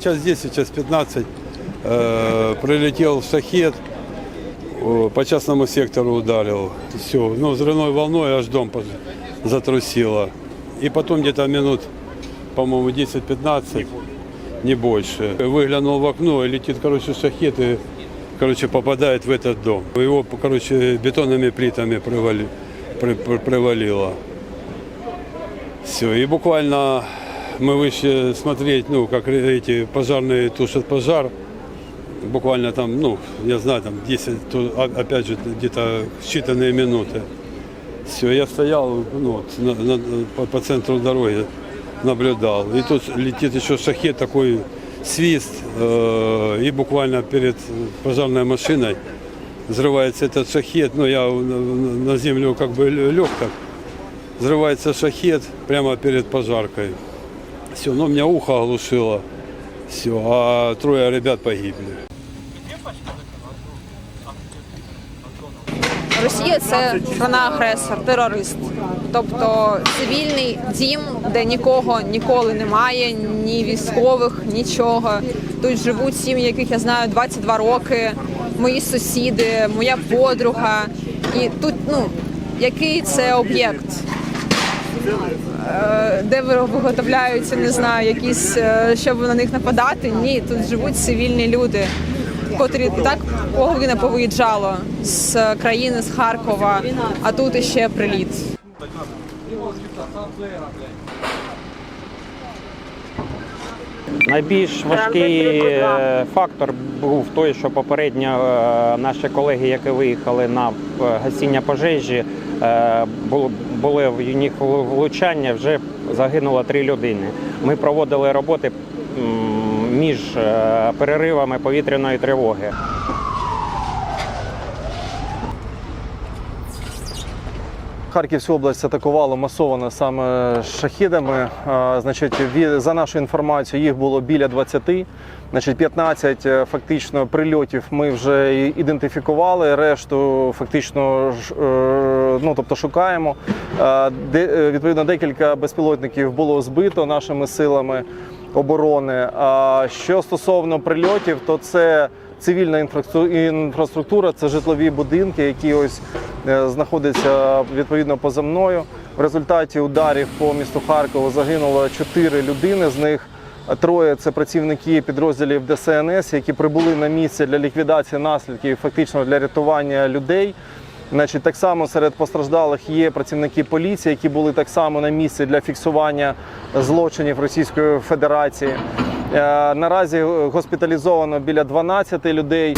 час 10, час 15 э, прилетел шахет, э, по частному сектору ударил. Все, ну, взрывной волной аж дом затрусило. И потом где-то минут, по-моему, 10-15, не больше. Выглянул в окно, и летит, короче, шахет и, короче, попадает в этот дом. Его, короче, бетонными плитами привали- при- при- привалило. Все, и буквально мы вышли смотреть, ну, как эти пожарные тушат пожар. Буквально там, ну, я знаю, там 10, то, о- опять же, где-то считанные минуты. Все, я стоял ну, вот, на- на- по, по центру дороги, наблюдал. И тут летит еще шахет, такой свист, э, и буквально перед пожарной машиной взрывается этот шахет. Ну, я на землю как бы лег так. Взрывается шахет прямо перед пожаркой. Все, у меня ухо оглушило. Все, а трое ребят погибли. Росія це страна-агресор, терорист. Тобто цивільний дім, де нікого ніколи немає, ні військових, нічого. Тут живуть сім'ї, яких я знаю 22 роки, мої сусіди, моя подруга. І тут, ну, який це об'єкт? Е, Де ви- виготовляються, не знаю, якісь, е, щоб на них нападати? Ні, тут живуть цивільні люди котрі так половина повиїжджало з країни з Харкова, а тут іще приліт. Найбільш важкий е, фактор був той, що попередньо наші колеги, які виїхали на гасіння пожежі, е, бу- були влучання, вже загинуло три людини. Ми проводили роботи між е, переривами повітряної тривоги. Харківську область атакувало масово саме шахідами. Значить, за нашу інформацію, їх було біля 20. Значить, 15 е, фактично прильотів ми вже ідентифікували. Решту фактично е, ну, тобто шукаємо. Де, е, відповідно, декілька безпілотників було збито нашими силами оборони. А що стосовно прильотів, то це цивільна інфраструктура, це житлові будинки, які ось е, знаходяться відповідно поза мною. В результаті ударів по місту Харкову загинуло чотири людини. З них троє це працівники підрозділів ДСНС, які прибули на місце для ліквідації наслідків, фактично для рятування людей. Значить, так само серед постраждалих є працівники поліції, які були так само на місці для фіксування злочинів Російської Федерації. Е, Наразі госпіталізовано біля 12 людей.